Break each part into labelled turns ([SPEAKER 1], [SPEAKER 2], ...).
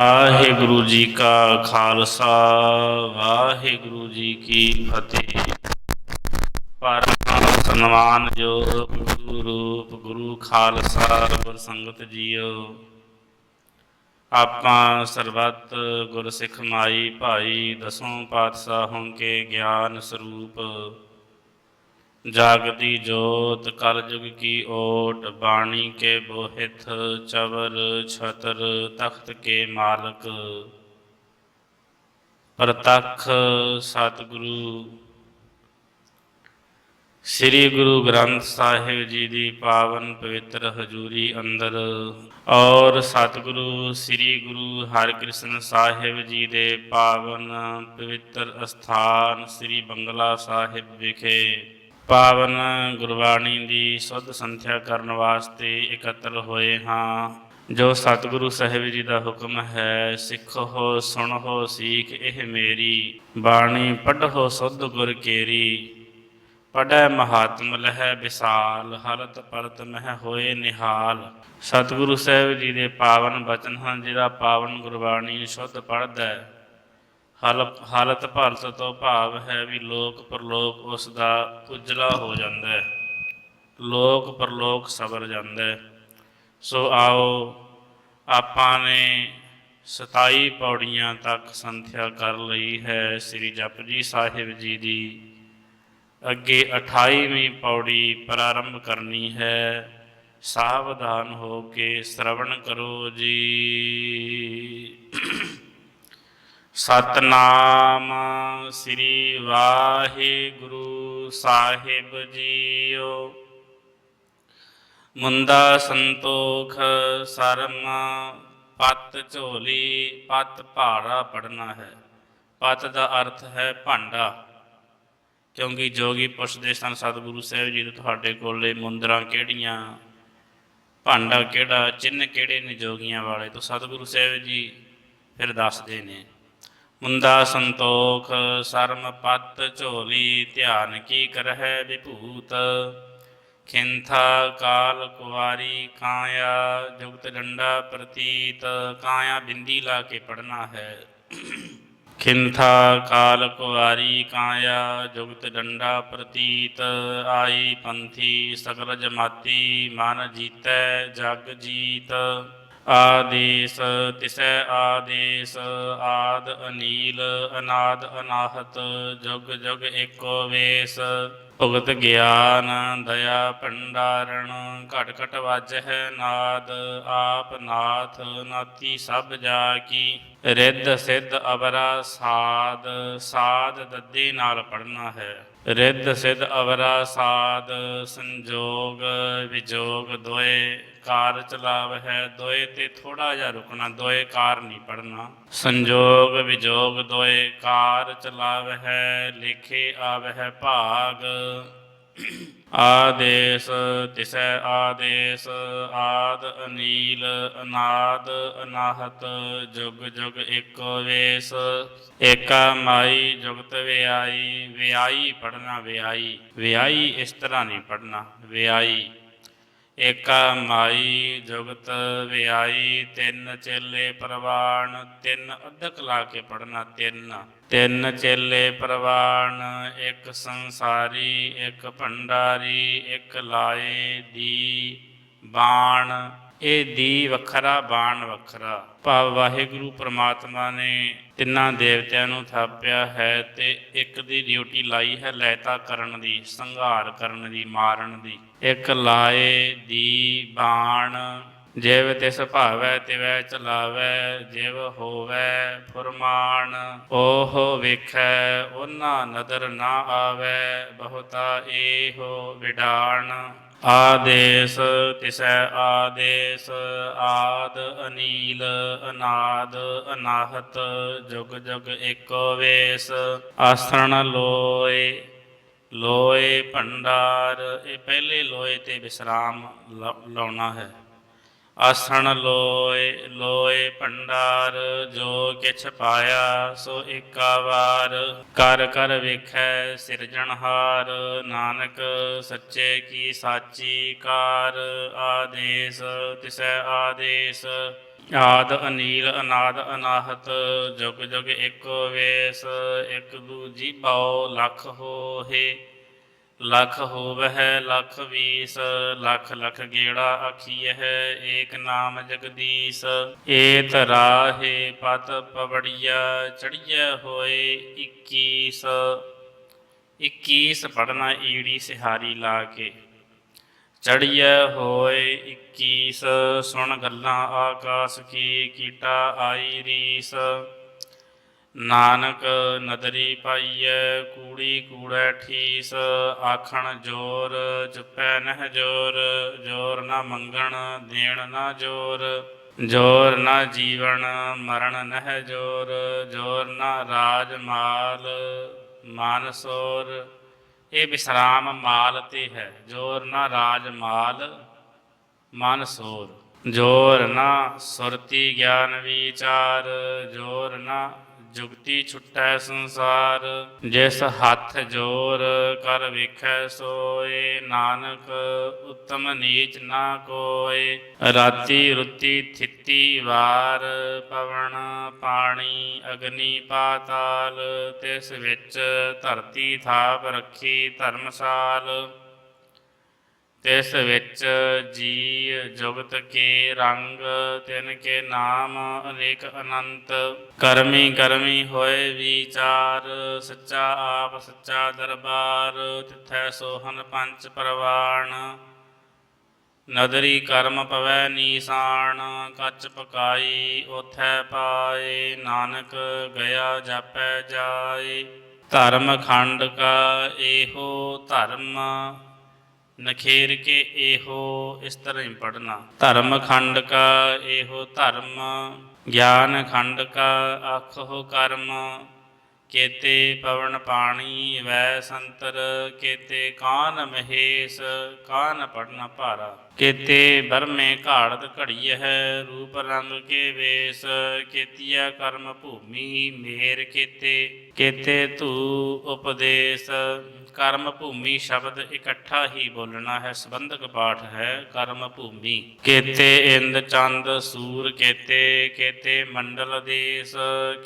[SPEAKER 1] ਵਾਹਿਗੁਰੂ ਜੀ ਕਾ ਖਾਲਸਾ, ਵਾਹਿਗੁਰੂ ਜੀ ਕੀ ਫਤਿਹ। ਪਰਮ ਸਨਮਾਨ ਜੋ ਗੁਰੂ ਰੂਪ, ਗੁਰੂ ਖਾਲਸਾ, ਗੁਰ ਸੰਗਤ ਜੀਓ। ਆਪਾਂ ਸਰਬੱਤ ਗੁਰ ਸਿੱਖ ਮਾਈ ਭਾਈ ਦਸੋਂ ਪਾਤਸ਼ਾਹਾਂ ਕੇ ਗਿਆਨ ਸਰੂਪ ਜਾਗਦੀ ਜੋਤ ਕਲਯੁਗ ਕੀ ਓਟ, ਬਾਣੀ ਕੇ ਬੋਹਿਤ ਚਵਰ ਛਤਰ ਤਖਤ ਕੇ ਮਾਲਕ। ਪ੍ਰਤੱਖ ਸਤਿਗੁਰੂ, ਸ੍ਰੀ ਗੁਰੂ ਗ੍ਰੰਥ ਸਾਹਿਬ ਜੀ ਦੀ ਪਾਵਨ ਪਵਿੱਤਰ ਹਜ਼ੂਰੀ ਅੰਦਰ। ਔਰ ਸਤਿਗੁਰੂ, ਸ੍ਰੀ ਗੁਰੂ ਹਰਿਕ੍ਰਿਸ਼ਨ ਸਾਹਿਬ ਜੀ ਦੇ ਪਾਵਨ ਪਵਿੱਤਰ ਅਸਥਾਨ ਸ੍ਰੀ ਬੰਗਲਾ ਸਾਹਿਬ ਵਿਖੇ ਪਾਵਨ ਗੁਰਬਾਣੀ ਦੀ ਸੁੱਧ ਸੰਥਿਆ ਕਰਨ ਵਾਸਤੇ ਇਕੱਤਰ ਹੋਏ ਹਾਂ। ਜੋ ਸਤਿਗੁਰੂ ਸਾਹਿਬ ਜੀ ਦਾ ਹੁਕਮ ਹੈ, ਸਿੱਖੋ ਸੁਣੋ ਸੀਖ, ਇਹ ਮੇਰੀ ਬਾਣੀ, ਪੜ੍ਹੋ ਸੁੱਧ ਗੁਰ ਕੇਰੀ। ਪੜੈ ਮਹਾਤਮ, ਲਹਿ ਵਿਸਾਲ, ਹਰਤ ਪਰਤ ਮਹਿ ਹੋਏ ਨਿਹਾਲ। ਸਤਿਗੁਰੂ ਸਾਹਿਬ ਜੀ ਦੇ ਪਾਵਨ ਬਚਨ ਹਨ ਜਿਹੜਾ ਪਾਵਨ ਗੁਰਬਾਣੀ ਸ਼ੁੱਧ ਪੜ੍ਹਦਾ ਹੈ। ਹਾਲਤ ਭਰਤ ਤੋਂ ਭਾਵ ਹੈ ਵੀ ਲੋਕ ਪਰਲੋਕ ਉਸ ਦਾ ਉਜਲਾ ਹੋ ਜਾਂਦਾ। ਹੈ ਲੋਕ ਪਰਲੋਕ ਸਬਰ ਜਾਂਦਾ। ਹੈ ਸੋ ਆਓ ਆਪਾਂ ਨੇ 27 ਪੌੜੀਆਂ ਤੱਕ ਸੰਥਿਆ ਕਰ ਲਈ ਹੈ ਸ੍ਰੀ ਜਪਜੀ ਸਾਹਿਬ ਜੀ ਦੀ। ਅੱਗੇ 28ਵੀਂ ਪੌੜੀ ਪ੍ਰਾਰੰਭ ਕਰਨੀ ਹੈ। ਸਾਵਧਾਨ ਹੋ ਕੇ ਸ਼ਰਵਣ ਕਰੋ ਜੀ। ਸਤਨਾਮ ਸ੍ਰੀ ਵਾਹਿਗੁਰੂ ਸਾਹਿਬ ਜੀਓ। ਮੁੰਦਾ ਸੰਤੋਖ ਸਰਮ, ਪਤ ਝੋਲੀ, ਪਤ ਭਾਰਾ ਪੜਨਾ ਹੈ। ਪਤ ਦਾ ਅਰਥ ਹੈ ਭਾਂਡਾ। ਕਿਉਂਕਿ ਜੋਗੀ ਪੁੱਛਦੇ ਸਨ ਸਤਿਗੁਰੂ ਸਾਹਿਬ ਜੀ ਤੋਂ ਤੁਹਾਡੇ ਕੋਲੇ ਮੁੰਦਰਾਂ ਕਿਹੜੀਆਂ, ਭਾਂਡਾ ਕਿਹੜਾ ਚਿੰਨ ਕਿਹੜੇ ਨੇ ਜੋਗੀਆਂ ਵਾਲੇ? ਤੋਂ ਸਤਿਗੁਰੂ ਸਾਹਿਬ ਜੀ ਫਿਰ ਦੱਸਦੇ ਨੇ। ਮੁੰਦਾ ਸੰਤੋਖ, ਸਰਮ ਪਤ ਝੋਲੀ, ਧਿਆਨ ਕੀ ਕਰਹਿ ਵਿਭੂਤ। ਖਿੰਥਾ ਕਾਲ ਕੁਵਾਰੀ, ਕਾਇਆ ਜੁਗਤ ਡੰਡਾ ਪ੍ਰਤੀਤ, ਕਾਇਆ ਬਿੰਦੀ ਲਾ ਕੇ ਪੜਨਾ ਹੈ। ਖਿੰਥਾ ਕਾਲ ਕੁਵਾਰੀ, ਕਾਇਆ ਜੁਗਤ ਡੰਡਾ ਪ੍ਰਤੀਤ, ਆਈ ਪੰਥੀ ਸਗਲ ਜਮਾਤੀ ਮਨ ਜੀਤੈ ਜਗ ਜੀਤ। ਆਦੇਸ ਤਿਸੈ ਆਦੇਸ ਆਦ ਅਨੀਲ ਅਨਾਦ ਅਨਾਹਤ ਜਗ ਜੁਗ ਏਕੋ ਵੇਸ। ਭੁਗਤ ਗਿਆਨ ਦਇਆ ਭੰਡਾਰਣ, ਘਟ ਘਟ ਵਾਜਹਿ ਨਾਦ, ਆਪ ਨਾਥ ਨਾਤੀ ਸਭ ਜਾ ਕੀ ਰਿੱਧ ਸਿੱਧ ਅਵਰਾ ਸਾਧ ਸਾਧ ਦੱਦੇ ਨਾਲ ਪੜਨਾ ਹੈ। ਰਿੱਧ ਸਿੱਧ ਅਵਰਾ ਸਾਧ ਸੰਜੋਗ ਵਿਜੋਗ ਦੋਏ। ਕਾਰ ਚਲਾਵ ਹੈ ਦੋਏ ਤੇ ਥੋੜਾ ਜਿਹਾ ਰੁਕਣਾ, ਦੋਏ ਕਾਰ ਨਹੀਂ ਪੜਨਾ ਸੰਜੋਗ ਵਿਜੋਗ ਦੋਏ ਕਾਰ ਚਲਾਵ ਹੈ ਲਿਖੇ ਆਵਹਿ ਭਾਗ। ਆਦੇਸ ਤਿਸੈ ਆਦੇਸ, ਆਦ ਅਨੀਲ, ਅਨਾਦ ਅਨਾਹਤ, ਜੁਗ ਜੁਗ ਏਕੋ ਵੇਸ। ਏਕਾ ਮਾਈ ਜੁਗਤ ਵਿਆਈ ਵਿਆਈ ਪੜਨਾ ਵਿਆਈ ਵਿਆਈ ਇਸ ਤਰ੍ਹਾਂ ਨਹੀਂ ਪੜਨਾ ਵਿਆਈ। ਏਕਾ ਮਾਈ ਜੁਗਤ ਵਿਆਈ, ਤਿੰਨ ਚੇਲੇ ਪ੍ਰਵਾਨ ਤਿੰਨ ਅਧਕ ਲਾ ਕੇ ਪੜਨਾ ਤਿੰਨ। ਤਿੰਨ ਚੇਲੇ ਪ੍ਰਵਾਨ ਇੱਕ ਸੰਸਾਰੀ, ਇੱਕ ਭੰਡਾਰੀ, ਇੱਕ ਲਾਏ ਦੀ ਬਾਣ। ਇਹ ਦੀ ਵੱਖਰਾ, ਬਾਣ ਵੱਖਰਾ। ਭਾਵ ਵਾਹਿਗੁਰੂ ਪ੍ਰਮਾਤਮਾ ਨੇ ਤਿੰਨਾਂ ਦੇਵਤਿਆਂ ਨੂੰ ਥਾਪਿਆ ਹੈ ਤੇ ਇੱਕ ਦੀ ਡਿਊਟੀ ਲਾਈ ਹੈ ਲੈਤਾ ਕਰਨ ਦੀ, ਸੰਘਾਰ ਕਰਨ ਦੀ, ਮਾਰਨ ਦੀ। ਇੱਕ ਲਾਏ ਦੀ ਬਾਣ, ਜਿਵ ਤਿਸ ਭਾਵੈ ਤਿਵੈ ਚਲਾਵੈ, ਜਿਵ ਹੋਵੈ ਫੁਰਮਾਨ, ਉਹ ਵੇਖੈ, ਉਹਨਾਂ ਨਦਰ ਨਾ ਆਵੈ, ਬਹੁਤਾ ਏਹੋ ਵਿਡਾਣ। ਆਦੇਸ, ਤਿਸੈ ਆਦੇਸ, ਆਦ ਅਨੀਲ, ਅਨਾਦ, ਅਨਾਹਤ, ਜੁਗ ਜੁਗ ਏਕੋ ਵੇਸ ਆਸਣ ਲੋਏ ਲੋਏ ਭੰਡਾਰ, ਇਹ ਪਹਿਲੇ ਲੋਏ ਤੇ ਵਿਸਰਾਮ ਲਾ- ਲਾਉਣਾ ਹੈ। ਆਸਣ ਲੋਏ ਲੋਏ ਭੰਡਾਰ, ਜੋ ਕਿਛ ਪਾਇਆ ਸੋ ਏਕਾ ਵਾਰ। ਕਰ ਕਰ ਵੇਖੈ ਸਿਰਜਣਹਾਰ ਨਾਨਕ ਸੱਚੇ ਕੀ ਸਾਚੀ ਕਾਰ। ਆਦੇਸ ਤਿਸੈ ਆਦੇਸ, ਆਦ ਅਨੀਲ ਅਨਾਦ ਅਨਾਹਤ, ਜੁਗ ਜੁਗ ਇੱਕ ਵੇਸ ਇਕ ਦੂਜੀ ਪਾਉ ਲਖ ਹੋਏ ਲਖ ਹੋਵਹਿ ਲਖ ਵੀਸ, ਲਖ ਲਖ ਗੇੜਾ ਆਖੀਐ, ਏਕ ਨਾਮ ਜਗਦੀਸ਼। ਏਤ ਰਾਹੇ ਪਤ ਪਵੜੀਆ ਚੜੀਐ ਹੋਏ 21 21 ਪੜਨਾ ਈੜੀ ਸਿਹਾਰੀ ਲਾ ਕੇ। ਚੜੀਐ ਹੋਏ 21 ਸੁਣ ਗੱਲਾਂ ਆਕਾਸ ਕੀ, ਕੀਟਾ ਆਈ ਰੀਸ। ਨਾਨਕ ਨਦਰੀ ਪਾਈਐ, ਕੂੜੀ ਕੂੜੈ ਠੀਸ, ਆਖਣ ਜੋਰ ਚੁੱਪੈ ਨਹਿ ਜੋਰ ਜੋਰ ਨਾ ਮੰਗਣ, ਦੇਣ ਨਾ ਜੋਰ ਜੋਰ ਨਾ ਜੀਵਨ, ਮਰਨ ਨਹਿ ਜੋਰ ਜੋਰ ਨਾ ਰਾਜ ਮਾਲ ਮਾਨਸੋਰ ਇਹ ਵਿਸਰਾਮ ਮਾਲ ਤੇ ਹੈ, ਜੋਰ ਨਾ ਰਾਜ ਮਾਲ, ਮਨ ਸੋਰ। ਜੋਰ ਨਾ ਸੁਰਤੀ ਗਿਆਨ ਵਿਚਾਰ, ਜੋਰ ਨਾ ਜੁਗਤੀ ਛੁਟੈ ਸੰਸਾਰ, ਜਿਸ ਹੱਥ ਜੋਰ ਕਰ ਵੇਖੈ ਸੋਏ, ਨਾਨਕ ਉਤਮ ਨੀਚ ਨਾ ਕੋਏ। ਰਾਤੀ ਰੁੱਤੀ ਥਿੱਤੀ ਵਾਰ, ਪਵਨ ਪਾਣੀ ਅਗਨੀ ਪਾਤਾਲ, ਤਿਸ ਵਿੱਚ ਧਰਤੀ ਥਾਪ ਰੱਖੀ ਧਰਮਸਾਲ। ਤਿਸ ਵਿੱਚ ਜੀ ਜੁਗਤ ਕੇ ਰੰਗ, ਤਿਨ ਕੇ ਨਾਮ ਅਨੇਕ ਅਨੰਤ। ਕਰਮੀ ਕਰਮੀ ਹੋਏ ਵਿਚਾਰ, ਸੱਚਾ ਆਪ ਸੱਚਾ ਦਰਬਾਰ, ਤਿਥੈ ਸੋਹਨ ਪੰਚ ਪਰਵਾਣ। ਨਦਰੀ ਕਰਮ ਪਵੈ ਨੀਸਾਨ ਕੱਚ ਪਕਾਈ ਉਥੈ ਪਾਏ, ਨਾਨਕ ਗਿਆ ਜਾਪੈ ਜਾਏ। ਧਰਮ ਖੰਡ ਕਾ ਇਹੋ ਧਰਮ। ਨਖੇਰ ਕੇ ਇਹੋ ਇਸ ਤਰ੍ਹਾਂ ਹੀ ਪੜਨਾ ਧਰਮ ਖੰਡ ਕਾ ਇਹੋ ਧਰਮ, ਗਿਆਨ ਖੰਡ ਕਾ ਆਖੋ ਕਰਮ। ਕੇਤੇ ਪਵਨ ਪਾਣੀ ਵੈ ਸੰਤਰ, ਕੇਤੇ ਕਾਨ ਮਹੇਸ਼, ਕਾਨ ਪੜਨਾ ਭਾਰਾ। ਕੇਤੇ ਬਰਮੇ ਘਾੜਤ ਘੜੀ ਹੈ ਰੂਪ ਰੰਗ ਕੇ ਵੇਸ। ਕੇਤੀਆ ਕਰਮ ਭੂਮੀ ਮੇਰ ਕੇਤੇ ਕੇਤੇ ਧੂ ਉਪਦੇਸ਼। ਕਰਮ ਭੂਮੀ ਸ਼ਬਦ ਇਕੱਠਾ ਹੀ ਬੋਲਣਾ ਹੈ, ਸੰਬੰਧਕ ਪਾਠ ਹੈ ਕਰਮ ਭੂਮੀ। ਕੇਤੇ ਇੰਦ ਚੰਦ ਸੂਰ, ਕੇਤੇ ਕੇਤੇ ਮੰਡਲ ਦੇਸ,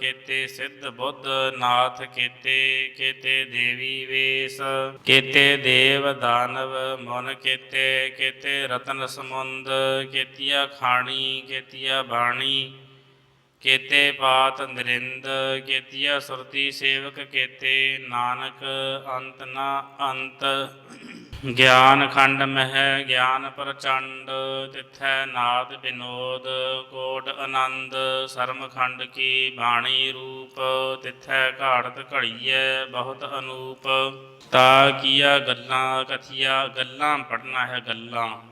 [SPEAKER 1] ਕੇਤੇ ਸਿੱਧ ਬੁੱਧ ਨਾਥ, ਕੇਤੇ ਕੇਤੇ ਦੇਵੀ ਵੇਸ, ਕੇਤੇ ਦੇਵ ਦਾਨਵ ਮਨ, ਕੇਤੇ ਕੇਤੇ ਰਤਨ ਸਮੁੰਦ, ਕੇਤੀਆ ਖਾਣੀ, ਕੇਤੀਆ ਬਾਣੀ। ਕੇਤੇ ਪਾਤ ਨਰਿੰਦ, ਕੇਤੀਆ ਸੁਰਤੀ ਸੇਵਕ ਕੇਤੇ ਨਾਨਕ, ਅੰਤ ਨਾ ਅੰਤ। ਗਿਆਨ ਖੰਡ ਮਹਿ, ਗਿਆਨ ਪ੍ਰਚੰਡ, ਤਿਥੈ ਨਾਦ ਬਿਨੋਦ, ਕੋਟ ਆਨੰਦ ਸਰਮ ਖੰਡ ਕੀ ਬਾਣੀ ਰੂਪ, ਤਿਥੈ ਘਾੜਤ ਘੜੀਐ ਬਹੁਤ ਅਨੂਪ। ਤਾ ਕੀਆ ਗੱਲਾਂ, ਕਥੀਆ ਗੱਲਾਂ ਪੜਨਾ ਹੈ ਗੱਲਾਂ।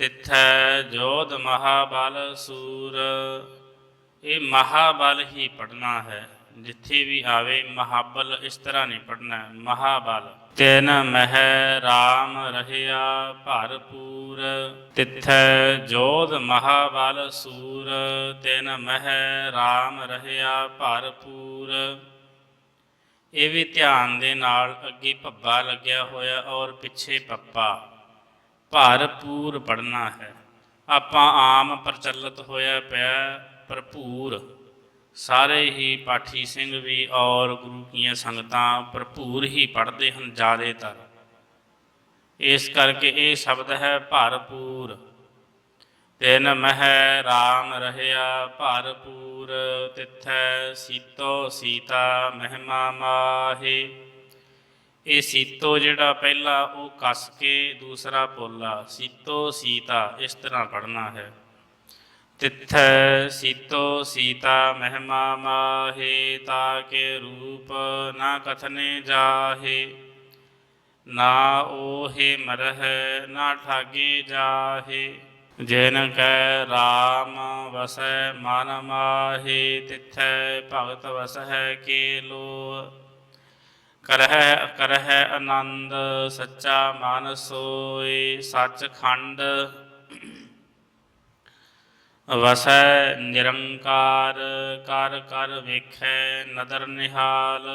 [SPEAKER 1] ਤਿਥੈ ਜੋਧ ਮਹਾਬਲ ਸੂਰ। ਇਹ ਮਹਾਬਲ ਹੀ ਪੜਨਾ ਹੈ। ਜਿੱਥੇ ਵੀ ਆਵੇ ਮਹਾਬਲ, ਇਸ ਤਰ੍ਹਾਂ ਨਹੀਂ ਪੜਨਾ ਮਹਾਬਲ, ਤਿਨ ਮਹਿ ਰਾਮ ਰਹਿਆ ਭਰਪੂਰ। ਤਿੱਥੈ ਜੋਧ ਮਹਾਬਲ ਸੂਰ। ਤਿਨ ਮਹਿ ਰਾਮ ਰਹਿਆ ਭਰਪੂਰ। ਇਹ ਵੀ ਧਿਆਨ ਦੇ ਨਾਲ ਅੱਗੇ ਭੱਬਾ ਲੱਗਿਆ ਹੋਇਆ ਔਰ ਪਿੱਛੇ ਪੱਪਾ। ਭਰਪੂਰ ਪੜਨਾ ਹੈ। ਆਪਾਂ ਆਮ ਪ੍ਰਚਲਿਤ ਹੋਇਆ ਪਿਆ ਭਰਪੂਰ। ਸਾਰੇ ਹੀ ਪਾਠੀ ਸਿੰਘ ਵੀ ਔਰ ਗੁਰੂ ਕੀਆਂ ਸੰਗਤਾਂ ਭਰਪੂਰ ਹੀ ਪੜ੍ਹਦੇ ਹਨ ਜ਼ਿਆਦਾਤਰ। ਇਸ ਕਰਕੇ ਇਹ ਸ਼ਬਦ ਹੈ ਭਰਪੂਰ ਤਿਨ ਮਹਿ ਰਾਮ ਰਹਿਆ ਭਰਪੂਰ ਤਿਥੈ ਸੀਤੋ ਸੀਤਾ ਮਹਿਮਾ ਮਾਹੇ। ਇਹ ਸੀਤੋ ਜਿਹੜਾ ਪਹਿਲਾ ਉਹ ਕੱਸ ਕੇ ਦੂਸਰਾ ਪੋਲਾ ਸੀਤੋ ਸੀਤਾ, ਇਸ ਤਰ੍ਹਾਂ ਪੜਨਾ ਹੈ। ਤਿਥੈ ਸੀਤੋ ਸੀਤਾ ਮਹਿਮਾ ਮਾਹੇ ਤਾਕੇ ਰੂਪ ਨਾ ਕਥਨੇ ਜਾਹੇ। ਨਾ ਓਹੇ ਮਰਹਿ, ਨਾ ਠਾਗੇ ਜਾਹੇ। ਜਿਨ ਕੈ ਰਾਮ ਵਸੈ ਮਨ ਮਾਹੀ, ਤਿਥੈ ਭਗਤ ਵਸਹਿ ਕੇ ਲੋ ਕਰਹਿ ਕਰਹਿ ਆਨੰਦ ਸੱਚਾ ਮਨ ਸੋਈ ਸੱਚ ਖੰਡ ਵਸੈ ਨਿਰੰਕਾਰ, ਕਰ ਕਰ ਵੇਖੈ ਨਦਰ ਨਿਹਾਲ।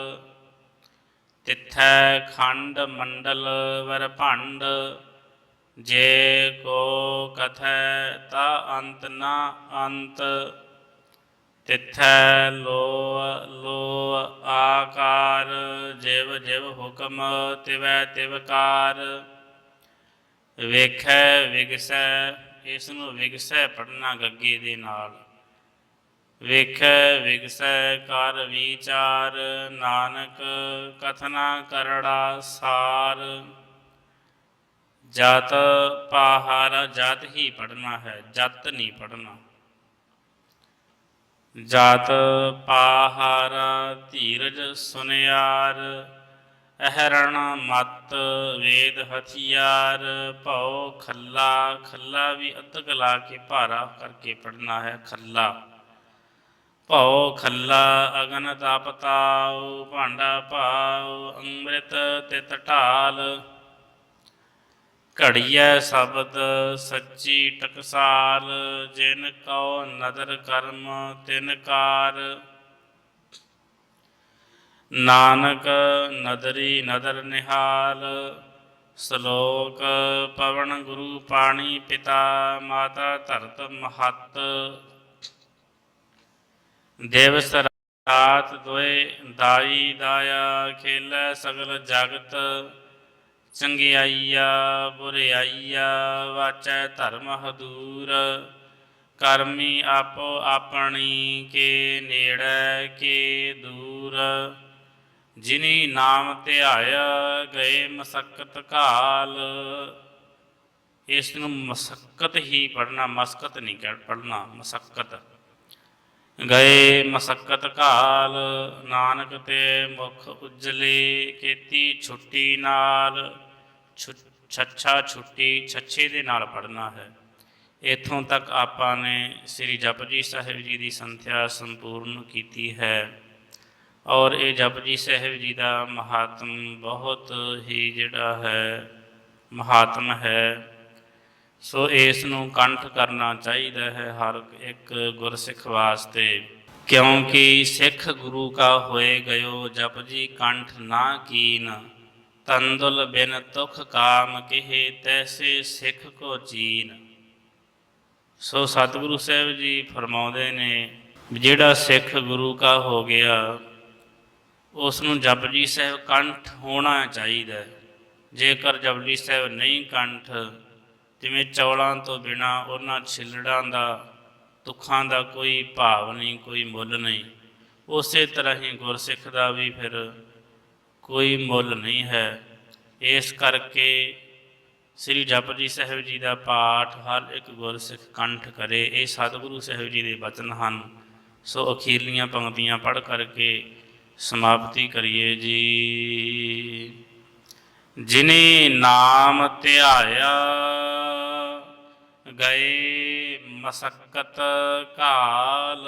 [SPEAKER 1] ਤਿੱਥੈ ਖੰਡ ਮੰਡਲ ਵਰ ਭੰਡ, ਜੇ ਕੋ ਕਥੈ ਤਾ ਅੰਤ ਨਾ ਅੰਤ। ਤਿਥੈ ਲੋ ਲੋ ਆਕਾਰ, ਜਿਵ ਜਿਵ ਹੁਕਮ, ਤਿਵੈ ਤਿਵਕਾਰ ਵੇਖੈ, ਵਿਗਸੈ ਇਸ ਨੂੰ ਵਿਗਸੈ ਪੜਨਾ ਗੱਗੇ ਦੇ ਨਾਲ। ਵੇਖੈ, ਵਿਗਸੈ, ਕਰ ਵਿਚਾਰ, ਨਾਨਕ, ਕਥਨਾ ਕਰੜਾ ਸਾਰ। ਜਤ, ਪਾਹਰ, ਜਤ ਹੀ ਪੜਨਾ ਹੈ, ਜਤ ਨਹੀਂ ਪੜਨਾ ਜਾਤ ਪਾਹਾਰਾ ਧੀਰਜ ਸੁਨਿਆਰ, ਅਹਰਣ ਮਤ ਵੇਦ ਹਥਿਆਰ, ਭਉ ਖੱਲਾ ਖੱਲਾ ਵੀ ਅਤਕ ਲਾ ਕੇ ਭਾਰਾ ਕਰਕੇ ਪੜਨਾ ਹੈ ਖੱਲਾ। ਭਉ ਖੱਲਾ ਅਗਨ ਤਪਤਾਉ ਭਾਂਡਾ ਭਾਉ, ਅੰਮ੍ਰਿਤ ਤੇ ਢਾਲ ਘੜੀਐ ਸ਼ਬਦ ਸੱਚੀ ਟਕਸਾਲ, ਜਿਨ ਕਉ ਨਦਰ ਕਰਮ ਤਿਨ ਕਾਰ। ਨਾਨਕ ਨਦਰੀ ਨਦਰ ਨਿਹਾਲ, ਸ਼ਲੋਕ ਪਵਨ ਗੁਰੂ ਪਾਣੀ ਪਿਤਾ, ਮਾਤਾ ਧਰਤ ਮਹਤ। ਦਿਵਸ ਰਾਤ ਦੋਏ ਦਾਈ ਦਾਇਆ, ਖੇਲੇ ਸਗਲ ਜਗਤ। ਚੰਗਿਆਈਆ ਬੁਰਿਆਈਆ ਵਾਚੈ ਧਰਮ ਹਦੂਰ। ਕਰਮੀ ਆਪੋ ਆਪਣੀ, ਕੇ ਨੇੜੇ, ਕੇ ਦੂਰ। ਜਿਨੀ ਨਾਮ ਧਿਆਇਆ, ਗਏ ਮਸਕਤ ਕਾਲ ਇਸ ਨੂੰ ਮਸਕਤ ਹੀ ਪੜਨਾ ਮਸਕਤ ਨਹੀਂ ਕਹਿ ਪੜਨਾ ਮਸਕਤ। ਗਏ ਮਸਕਤ ਕਾਲ ਨਾਨਕ ਤੇ ਮੁਖ ਉਜਲੇ, ਕੀਤੀ ਛੁੱਟੀ ਨਾਲ। ਛੱਛਾ ਛੁੱਟੀ ਛੱਛੇ ਦੇ ਨਾਲ ਪੜਨਾ ਹੈ। ਇਥੋਂ ਤੱਕ ਆਪਾਂ ਨੇ ਸ੍ਰੀ ਜਪਜੀ ਸਾਹਿਬ ਜੀ ਦੀ ਸੰਥਿਆ ਸੰਪੂਰਨ ਕੀਤੀ ਹੈ। ਔਰ ਇਹ ਜਪਜੀ ਸਾਹਿਬ ਜੀ ਦਾ ਮਹਾਤਮ ਬਹੁਤ ਹੀ ਜਿਹੜਾ ਹੈ, ਮਹਾਤਮ ਹੈ। ਸੋ ਇਸ ਨੂੰ ਕੰਠ ਕਰਨਾ ਚਾਹੀਦਾ ਹੈ ਹਰ ਇੱਕ ਗੁਰਸਿੱਖ ਵਾਸਤੇ। ਕਿਉਂਕਿ ਸਿੱਖ ਗੁਰੂ ਕਾ ਹੋਏ ਗਇਓ ਜਪਜੀ ਕੰਠ ਨਾ ਕੀਨ। ਤੰਦੁਲ ਬਿਨ ਤੁਖ ਕਾਮ ਕਿਹੇ, ਤੈਸੇ ਸਿੱਖ ਕੋ ਚੀਨ ਸੋ ਸਤਿਗੁਰੂ ਸਾਹਿਬ ਜੀ ਫਰਮਾਉਂਦੇ ਨੇ, ਜਿਹੜਾ ਸਿੱਖ ਗੁਰੂ ਕਾ ਹੋ ਗਿਆ ਉਸ ਨੂੰ ਜਪਜੀ ਸਾਹਿਬ ਕੰਠ ਹੋਣਾ ਚਾਹੀਦਾ ਜੇਕਰ ਜਪਜੀ ਸਾਹਿਬ ਨਹੀਂ ਕੰਠ, ਜਿਵੇਂ ਚੌਲਾਂ ਤੋਂ ਬਿਨਾ ਉਹਨਾਂ ਛਿਲੜਾਂ ਦਾ, ਦੁੱਖਾਂ ਦਾ ਕੋਈ ਭਾਵ ਨਹੀਂ, ਕੋਈ ਮੁੱਲ ਨਹੀਂ, ਉਸੇ ਤਰ੍ਹਾਂ ਹੀ ਗੁਰਸਿੱਖ ਦਾ ਵੀ ਫਿਰ ਕੋਈ ਮੁੱਲ ਨਹੀਂ ਹੈ। ਇਸ ਕਰਕੇ ਸ੍ਰੀ ਜਪਜੀ ਸਾਹਿਬ ਜੀ ਦਾ ਪਾਠ ਹਰ ਇੱਕ ਗੁਰਸਿੱਖ ਕੰਠ ਕਰੇ। ਇਹ ਸਤਿਗੁਰੂ ਸਾਹਿਬ ਜੀ ਦੇ ਬਚਨ ਹਨ। ਸੋ ਅਖੀਰਲੀਆਂ ਪੰਕਤੀਆਂ ਪੜ੍ਹ ਕਰਕੇ ਸਮਾਪਤੀ ਕਰੀਏ ਜੀ। ਜਿਨੇ ਨਾਮ ਧਿਆਇਆ, ਗਏ ਮਸਕਤ ਕਾਲ।